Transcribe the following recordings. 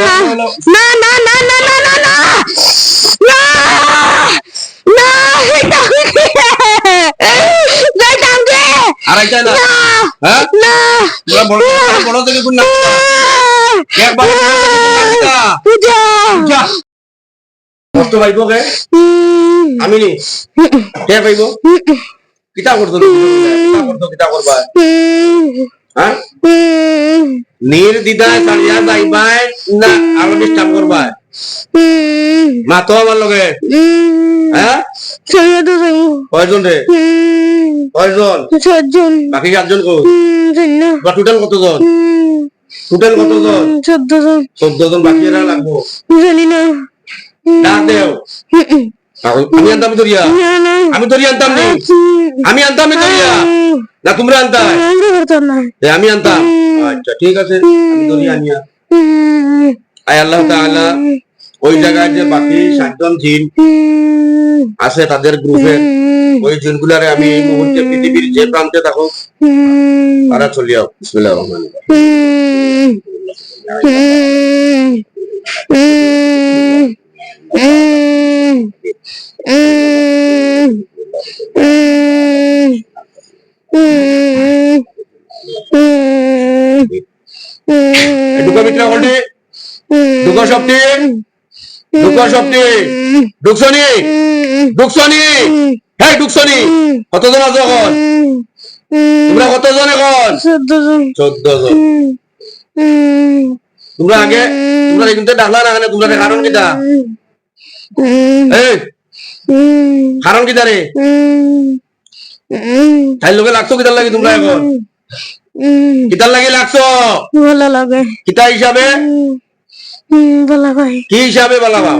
না না না না না না না না! না! কে না। হ্যাঁ? না! বড় বড় থেকে কোন না। একবার পূজা! কষ্ট পাইব কে আমি নি কে পাইব? কিতা করতো কিতা করতো কিতা করবা? হ্যাঁ? নির্দ্বিধায় সারিয়া যাইবাই না আরও ডিস্টার্ব করবা মাতো আমার লগে। হ্যাঁ? তো কয়জন রে? কয়জন? চারজন বাকি চারজন কো না বা টোটাল কতজন? টোটাল কতজন? চোদ্দ জন চোদ্দ জন বাকি লাগবো। জানি না। ডাক দেও। আমি আনতাম না আমি ধরিয়া আনতাম নি আমি আনতাম নি ধরিয়া না তোমরা আনতা আমি আনতাম। আচ্ছা ঠিক আছে। আমি ধরিয়া আনিয়া। আয় আল্লাহ তাআলা ওই জায়গায় যে বাকি সাতজন জিন আছে তাদের গ্রুপে ওই জিনগুলারে আমি এই মুহূর্তে পৃথিবীর যে প্রান্তে থাকো তারা চলিয়াও বিসমিল্লাহির রহমানির রহিম। ঢুকো মিত্রা হলটি ঢুকো সবটি। ঢুকো সবটি। ঢুকছনি ঢুকছনি হ্যাঁ ঢুকছনি কতজন আছো এখন? তোমরা কতজন এখন? চোদ্দ জন তোমরা আগে তোমরা কিন্তু ডাকলা না তোমরা কারণ কিটা কারণ কিটা রে তাই লোকে লাগছো কিতার লাগি তোমরা এখন? কিতার লাগি লাগছো? ভালো লাগে। কিতা হিসাবে? ভালো ভাই কি হিসাবে ভালো পাও?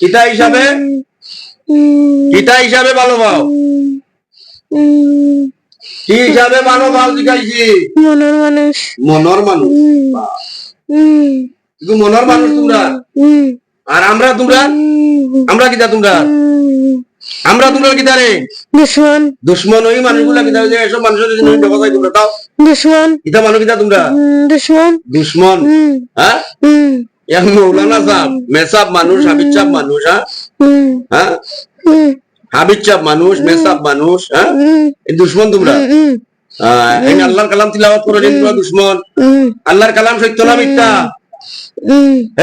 কিতা হিসাবে? কিতা হিসাবে ভালো পাও? কি হিসাবে ভালো পাও শিখাইছি মনের মানুষ। মনর মানুষ কিন্তু মনর মানুষ তোমরা। আর আমরা তোমরা? আমরা কিতা তোমরা? আমরা তোমরা কিতা রে? দুশ্মন। দুশ্মন ওই মানুষগুলা কিতা যে এসব মানুষের জন্য ব্যবসায় তোমরা তাও দুশ্মন। কিতা মানুষ কিতা তোমরা? দুশ্মন। দুশ্মন। হ্যাঁ? মৌলানা সাহেব মেসাব মানুষ চাপ মানুষ হ্যাঁ? হ্যাঁ? হাবিজ মানুষ মেসাব মানুষ হ্যাঁ? দুশ্মন তোমরা? আল্লাহর কালাম তিলাওয়াত করে তোমরা দুশ্মন। আল্লাহর কালাম সত্য না মিথ্যা?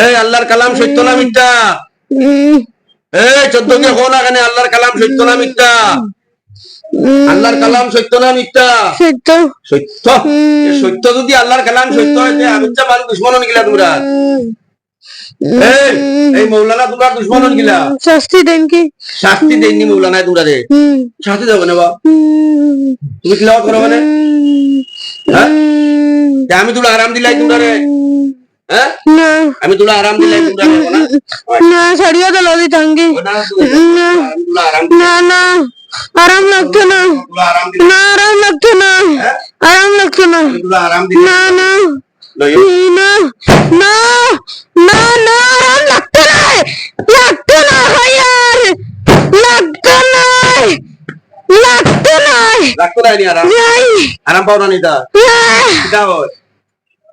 এই আল্লাহর কালাম সত্য না মিথ্যা? এই চোদ্দ কে হো না কেন আল্লাহর কালাম সত্য না মিথ্যা? আল্লাহর কালাম সত্য না মিথ্যা? সত্য। সত্য? সত্য যদি আল্লাহর কালাম সত্য হয় যে দুশ্মন নিগিলা তোমরা। এই মৌলানা তোমরা দুশ্মন নিগিলা। শাস্তি দেন কি? শাস্তি দেননি মৌলানা তোমরা রে। শাস্তি দেবো না বা? তুমি তিলাওয়াত করো মানে? হ্যাঁ? আমি তোমরা আরাম দিলাই তোমরা রে। আমি তোমরা আরাম রে না না? ছাড়িয়ে দিল দিতাঙ্গি না না না আরাম লাগতো না। আরাম দিলাই না আরাম লাগতো না। আরাম লাগতো না। না না। না না না না আরাম লাগতো না। লাগতো না হায়ার। লাগতো না। লাগতো না। রাখতো না নি আরাম? আরাম পাও না নিতা কিতা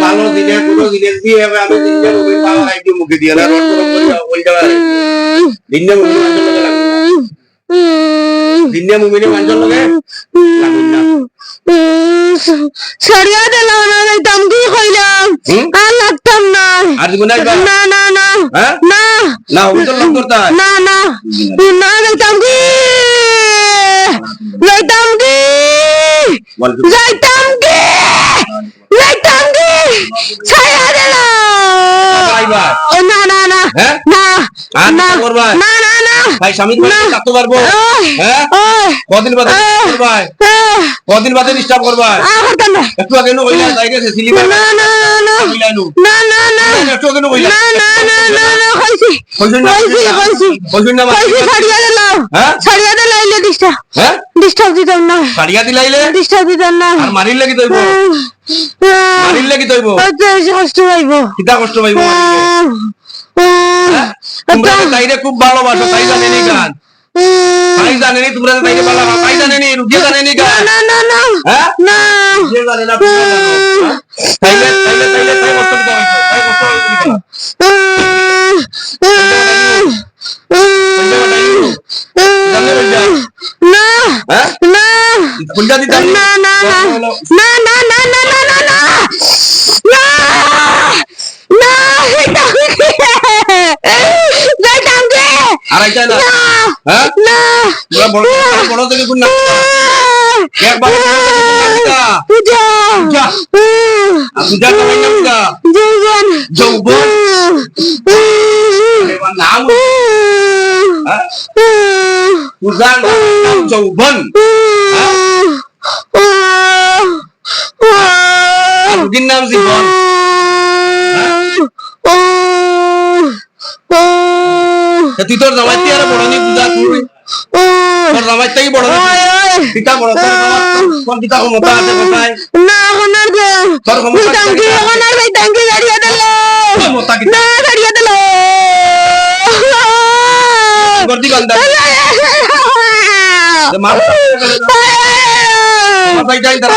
ভালো জিনিস কোনো দাম কি হইলাম লাগতাম না। আর জীবনে না না না। না। না হইতো না না। কি যাইতাম কি যাইতাম। হ্যাঁ না না? না না না ভাই স্বামী থাকতে পারব হ্যাঁ কদিন বাদে কদিন ডিস্টার্ব না। একটু আগে কইলা যাই গেছে সিলিমার না না না না না না একটু আগে কইলা না না না না না কইছি কইছুন কইছি কইছি না কইছি ছাড়িয়া দিল হ্যাঁ ছাড়িয়া দিল আইলে ডিস্টার্ব হ্যাঁ ডিস্টার্ব দিতাম না সারিয়া দিলাইলে ডিস্টার্ব দিতাম না আর মারিলে কি তৈব মারিলে কি তৈব কষ্ট পাইব কষ্ট পাইব হ্যাঁ? তোমরা তো তাইরে খুব ভালোবাসো তাই জানেনি গান? তাই জানেনি তোমরা তাইরে ভালোবাসো তাই জানেনি রুকিয়ে জানেনি গান? না না না হ্যাঁ? না। রুকিয়ে জানে না তোমরা জানো? তাইলে তাইলে তাইলে তাই কষ্ট হইছে তাই কষ্ট হ্যাঁ? না। না না না না। না না না না না। Jangan, sih jangan, তুই তোর জামাই তুই আর বড় নি পূজা তুই তোর জামাই তাই বড় পিতা বড় তোর পিতা ক্ষমতা আছে কোথায় না ওনার তোর ক্ষমতা টঙ্কি ওনার ভাই টঙ্কি দাঁড়িয়ে দিল ক্ষমতা কি না দাঁড়িয়ে দিল গর্দি গন্দা মার মাথায় যাই তারা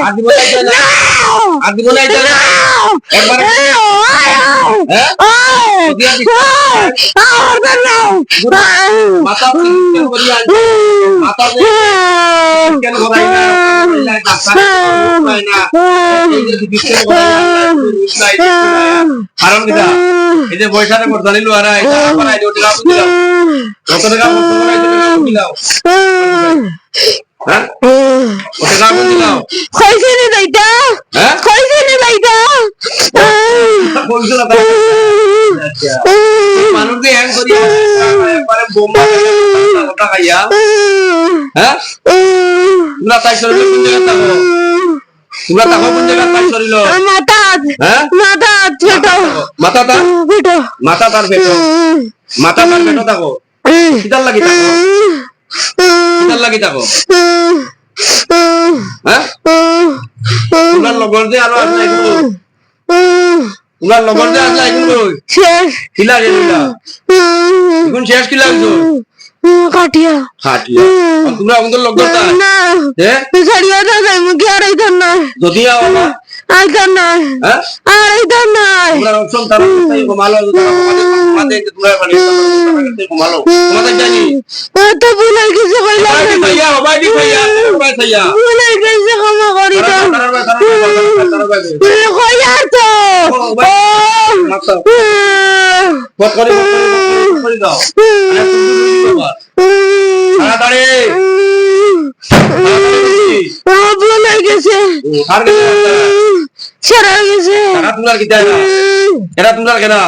আগে বোঝাই চলে আগে বোঝাই চলে একবার কারণ কিটা এই যে বৈশাখে করতালি লোয়ারা এটা আপনারা এই টাকা দিলাও কত টাকা মতো করে দাইটা হ্যাঁ কইছিনি দাইটা বলছো না আচ্ছা মানুষ দিয়ে হ্যাং করি একবারে খাইয়া। হ্যাঁ? তোমরা তাই শরীরে কোন জায়গা থাকো? তোমরা থাকো কোন জায়গা তাই শরীর মাথাত হ্যাঁ? মাথাত ছোট মাথা তার? ছোট মাথা তার মাথা থাকো। লাগি থাকো। কিতার লাগি থাকো। হ্যাঁ? তোমরা লগর আরও উনার নম্বর দেওয়া আছে এখন কই? শেষ। কিলা রে কিলা এখন শেষ কাটিয়া। কাটিয়া। আমাদের লগ না। হে সাড়িয়া না যাই কি আর আইতাম না যদি না হ্যাঁ? আর আইতাম না তোমরা অপশন তার তাই কমালো তোমাদের তোমরা মানে তোমাদের জানি। তো কইলা না ভাইয়া? বাবাজি ভাইয়া? ভাইয়া। ভুলে কিছু করি তো? এরা তোমরা কেনা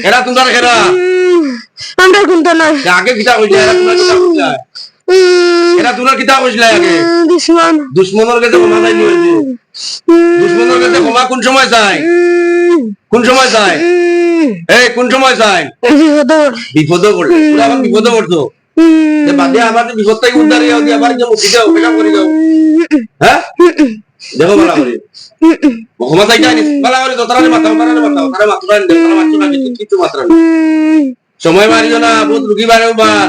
এরা তোমরা কেনা আমরা কোনটা না আগে কিটা কইছে? এরা তোমরা কিটা কইছে? এটা তোরা কিতা কইছিল আগে? দুশ্মন। দুশ্মনের কাছে ক্ষমা চাইনি হয়েছে দুশ্মনের কাছে ক্ষমা কোন সময় চাই? কোন সময় চাই? এই কোন সময় চাই? বিপদ করলে তোরা আবার বিপদ করছ যে বাদে আবার বিপদ থেকে উদ্ধার হয়ে যাও আবার মুক্তি যাও পেশা করে যাও। হ্যাঁ? দেখো ভালো করে ক্ষমা চাই যায়নি ভালো করে দোতারে মাথা তারে মাথা তারে মাথা তারে তারে মাথা কিছু মাত্রা সময় মারিও না বহুত রুগী বাড়েও বার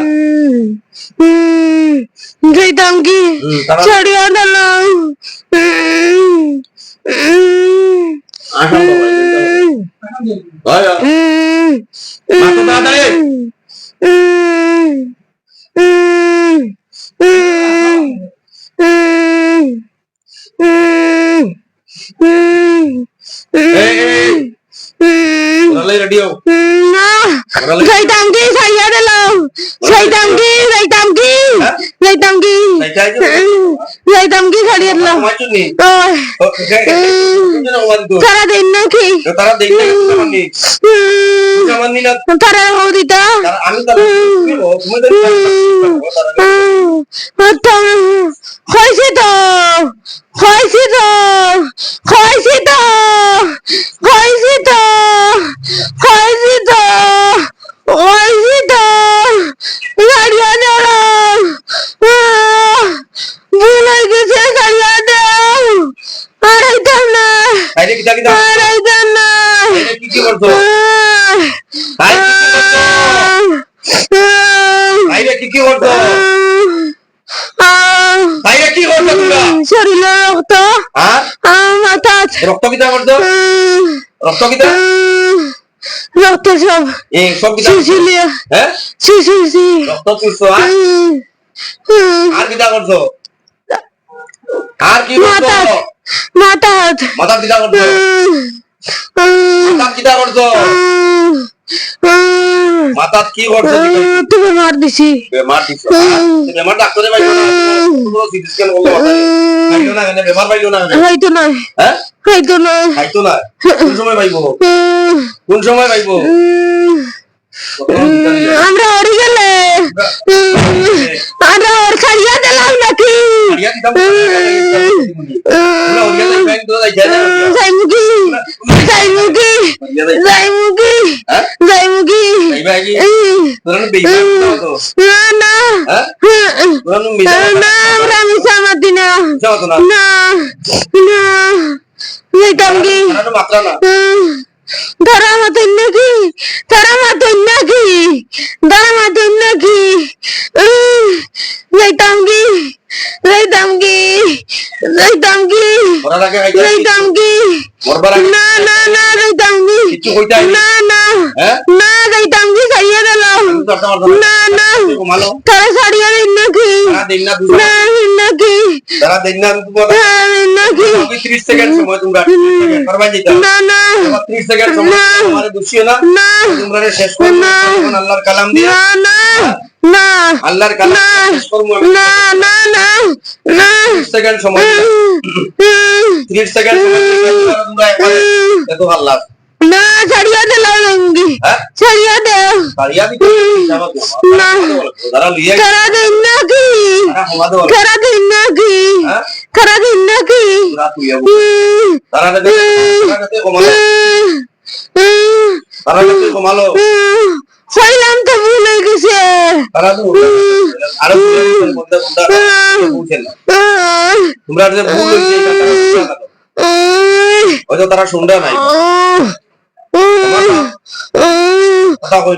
যাইতাম কি হুম, তারা ছাড়িয়া দিলাম। আসো বাবা হয় হয়। মাথা তাড়াতাড়ি। এই এই ওরালাই রেডি হও। ওরালাই যাইতাম কি ছাড়িয়া দিলাম যাইতাম কি যাইতাম কি? যাইতাম কি যাইতাম কি ছাড়িয়া দিলাম তারা কেমন নি না তারা আমি তারা হয়েছে তো হয়েছে তো হয়েছে তো হয়েছে তো হয়েছে তো হয়েছে তো গাড়িয়া দাঁড়াও ভুল হয়ে গেছে গাড়িয়া দাও আড়াইতাম না আরে কিটা আড়াইতাম না আরে কি কি করছ? আই কি কি করছ? কি কি করছ? আইরে কি করছ তোমরা? শরীরে রক্ত। হ্যাঁ? মাথা রক্ত কিটা করছ রক্ত কিটা রক্ত সব এ সব হ্যাঁ? শিশিছি রক্ত চুষছো হ্যাঁ? আর কিটা করছ? আর কি করছ? মাথা মাথা মাথা কিটা করছ মাথা কিটা করছ মাথা কি করছ? তুমি মার দিছি। বেমার দিছো? বেমার ডাক্তারে পাইছো না। সিটি স্ক্যান করল না কেন? বেমার না? হয়তো নয় হ্যাঁ? হয়তো খাইতো না? কোন সময় পাইবো? কোন সময় পাইবো? আমরা ওরি গেলে। আমরা ওর খাইয়া দিলাম নাকি? হ্যাঁ হ্যাঁ ধরা মাতুন নাকি ধরা মাতুন নাকি ধরা মাতুন নাকি যাইতাম কি যাইতাম কি যাইতাম কি যাইতাম কি না না না যাইতাম কি না না হ্যাঁ না যাইতাম কি একটা মারছো না না তারা ছাড়িয়ে দিন নাকি না দিন নাকি তারা দেন না তোমার হ্যাঁ, 30 সেকেন্ড সময় তোমরা না না 30 সেকেন্ড সময়। তোমারে দুষিও না তোমরা শেষ। এখন আল্লাহর কালাম দিয়ে না না না আল্লাহর কালাম না। না না না না 30 সেকেন্ড সময় 30 সেকেন্ড একবারে দেখো আল্লাহ না ছাড়িয়ে দিলাম লঙ্গি হ্যাঁ ছাড়িয়ে দেও বাড়িয়া না। তারা লিয়ে তারা দিন নাকি তারা ঘুমাতে বলো তারা দিন নাকি হ্যাঁ তারা নাকি তোরা যাব তারা যাতে তারা তো ভুল গেছে। তারা তো আরও বন্ধা বন্ধা তোমরা যে ভুল হইছে এটা তারা শুনডা নাই। কথা কই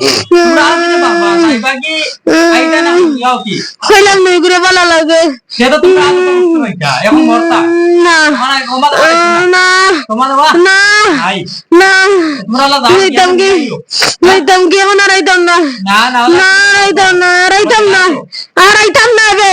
বারবার আও কি? আমার গেলে তো শুনা গেছে তোমরা আর দিতে বাবা সাইবা কি আইতা না ইয়াও কি হইলাম নই করে ভালো লাগে না। না? না। না। কি? রাইতাম কি? আর রাইতাম না। না না না না রাইতাম না। আর রাইতাম না বে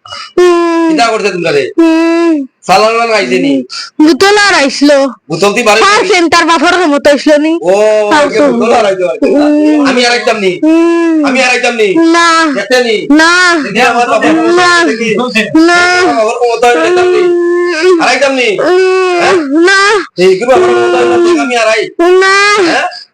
কিটা করছে তোমরা মান আইছে নি? বুতল আর আইসলো। বুতল দি বারে ফার সেন্টার বাফর মতো আইসলো নি? ও বুতল আর আইছে আমি আর আইতাম নি? আমি আর আইতাম নি? না। নি? না। না। দেখি না আইতাম আর নি? না। এই কি বাবা আমি আর আই না। হ্যাঁ?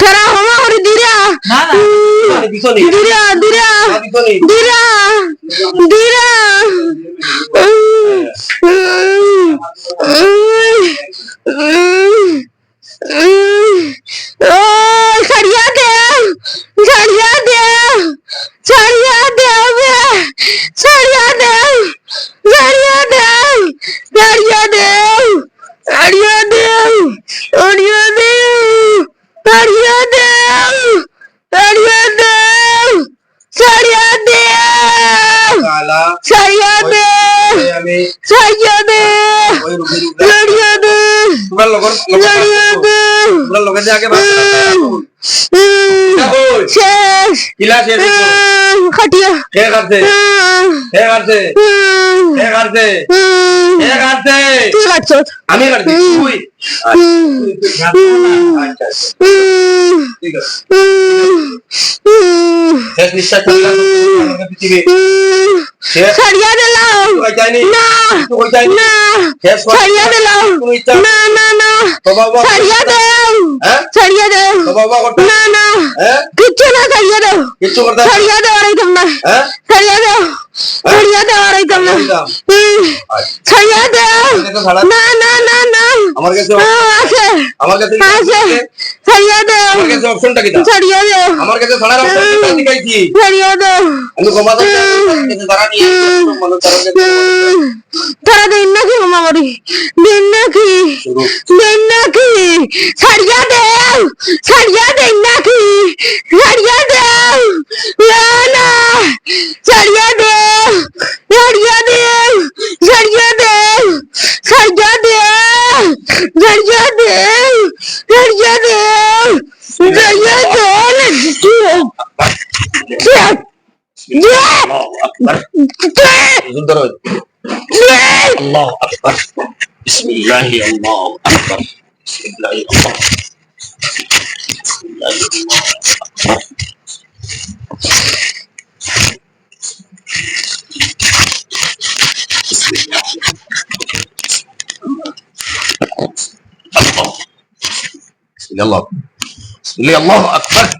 तेरा हमारी दिरा दिरा दिरा दिरा दिरा Mm-hmm. আগে শেষ। কিলা শেষ খাটিয়া। কে কাটছে কে কাটছে কে কাটছে তুই আমি কাটছি তুই। ছাড়িয়া দিলাম না না ছাড়িয়া দিলাম না না না। ছাড়িয়া দেও ছাড়িয়া দেও না না। কিচ্ছু না ছাড়িয়া দেও ছাড়িয়া দেওয়ার একদম না ছাড়িয়া দেও মরিয়াদা হারাই তোমরা ছাইয়া দাও না না না না الله الله أكبر. بسم الله. الله بسم الله الله أكبر بسم الله الله بسم الله الله أكبر.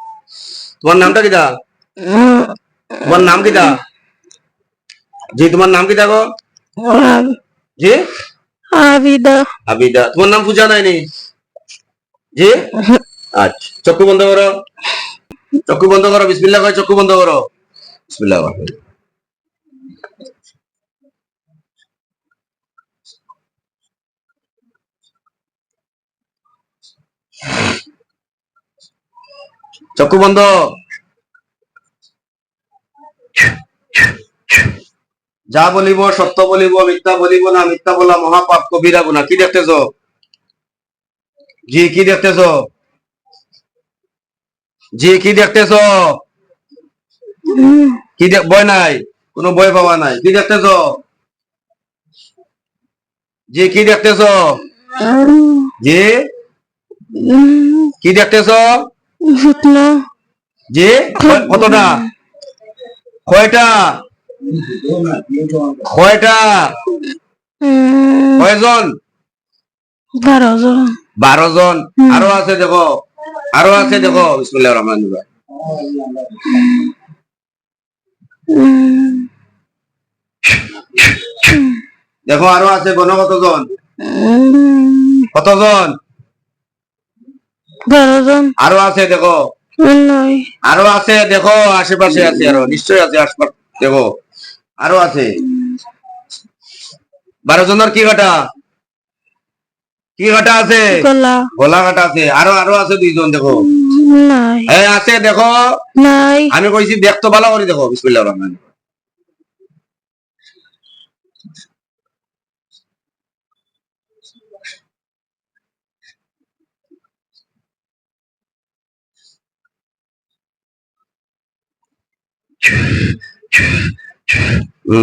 তোমার নামটা কি দা? তোমার নাম কি দা? জি তোমার নাম কি দেখো জি? আবিদা। আবিদা। তোমার নাম পূজা নাই নি? জি? আচ্ছা চক্ষু বন্ধ করো। চক্ষু বন্ধ করো বিসমিল্লাহ কয় চক্ষু বন্ধ করো। বিসমিল্লাহ। চক্ষু বন্ধ। যা বলিব, সত্য বলিব, মিথ্যা বলিব না, মিথ্যা বলা মহাপাপ, কবিরা গুণা। কি দেখতেছ? জি, কি দেখতেছ? জি, কি দেখতেছ? কি ভয় নাই? কোনো ভয় পাওয়া নাই। কি দেখতেছ? জি, কি দেখতেছ? জি? কি দেখতেছ? ফুটনা জি কতটা? কয়টা? কয়টা? কয়জন? বারো জন বারো জন আরও আছে দেখো। আরও আছে দেখো। বিসমুল্লাহ রহমান দেখো আরও আছে। গণ কতজন? কতজন? আরও আছে দেখো। আরও আছে দেখো আশেপাশে আছে আরও নিশ্চয়ই আছে আশপাশ দেখো। আরও আছে। বারো জনের কি কাটা কি কাটা আছে? গলা। কাটা আছে। আরও আরও আছে দুইজন দেখো। হ্যাঁ আছে দেখো। আমি কইছি দেখতো ভালো করে দেখো বিসমিল্লাহ রহমান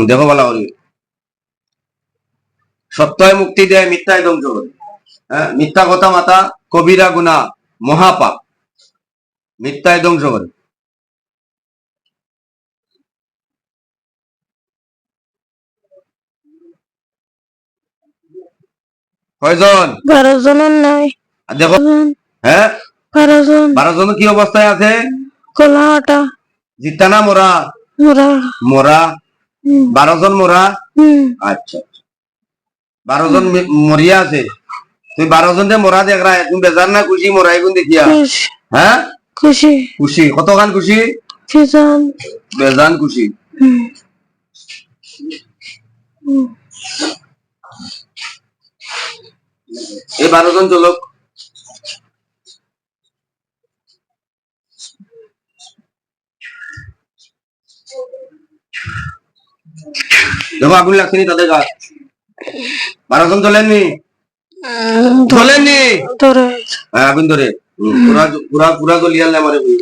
দেখো ভালো করে। সত্যয় মুক্তি দেয় মিথ্যায় ধ্বংস করে হ্যাঁ মিথ্যা কথা মাতা কবিরা গুণা মহাপাপ। মিথ্যায় ধ্বংস করে কয়জন? বারো জনের নাই দেখো হ্যাঁ? বারো জন বারো জন কি অবস্থায় আছে? গলা আটা জিতা না মোরা? মোরা। বারো জন মোরা? আচ্ছা আচ্ছা। বারো জন মরিয়া আছে? তুই বারো জন মোরা দেখ তুমি বেজার না খুশি মোরা দেখিয়া। হ্যাঁ? খুশি। খুশি। কতখান খুশি? ফিজান বেজান খুশি। এই বারো জন চলক। দেখো, আগুন লাগছে নি তাদের গাছ। বারো জন চলেননি চলেননি হ্যাঁ আগুন ধরে। পুরা পুরা পুরা গলিয়াল বুঝি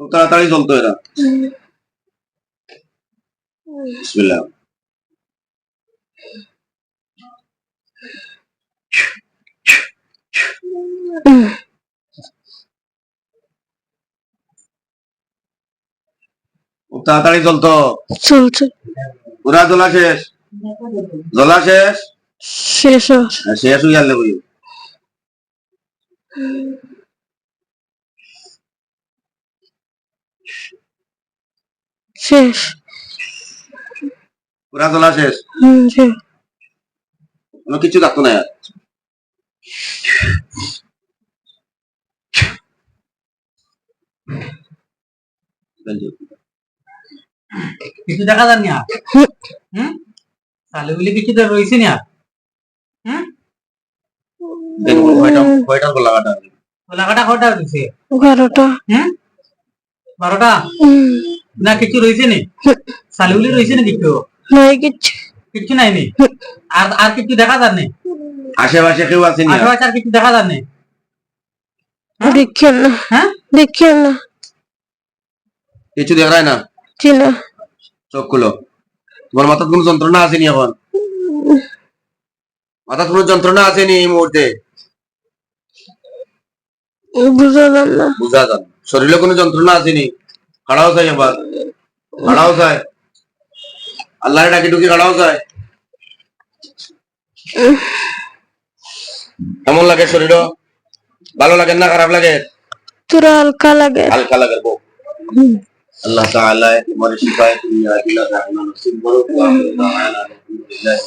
খুব তাড়াতাড়ি জ্বলতো এরা। বিসমিল্লাহ। খুব তাড়াতাড়ি জ্বলতো চলছে পুরা জ্বলা শেষ। জ্বলা শেষ? শেষ হ্যাঁ, শেষ হয়ে গেলে বুঝি শেষ। পুরা জ্বলা শেষ। কোনো কিছু থাকতো না। আর কিছু দেখা যান না হুম? তাহলে বলে কিছু তো রয়েছে না হুম? কয়টা কয়টা হুম? কিছু নি? কিছু? নাই কিচ্ছু কিছু নাই নি? আর আর কিছু দেখা যান নি আশেপাশে কেউ আসেনি আর? আশেপাশে আর কিছু দেখা যান নি দেখেন না। হ্যাঁ? দেখেন না। কিছু দেখা যায় না? চোখ খুলো। তোমার মাথার কোনো যন্ত্রণা আসেনি এখন? মাথা কোনো যন্ত্রণা আসেনি এই মুহূর্তে? বুঝলাম না। বুঝা যান। শরীরে কোনো যন্ত্রণা আসেনি খাড়াও চাই আবার খাড়াও চাই। আল্লাহর ডাকি টুকি খাড়াও চাই। কেমন লাগে শরীর ভালো লাগে না খারাপ লাগে? তোরা হালকা লাগে। হালকা লাগে বউ। আল্লাহ তাআলা তোমার শিফায়ে তুমি আকিলা রাহমান নসিব করো। আলহামদুলিল্লাহ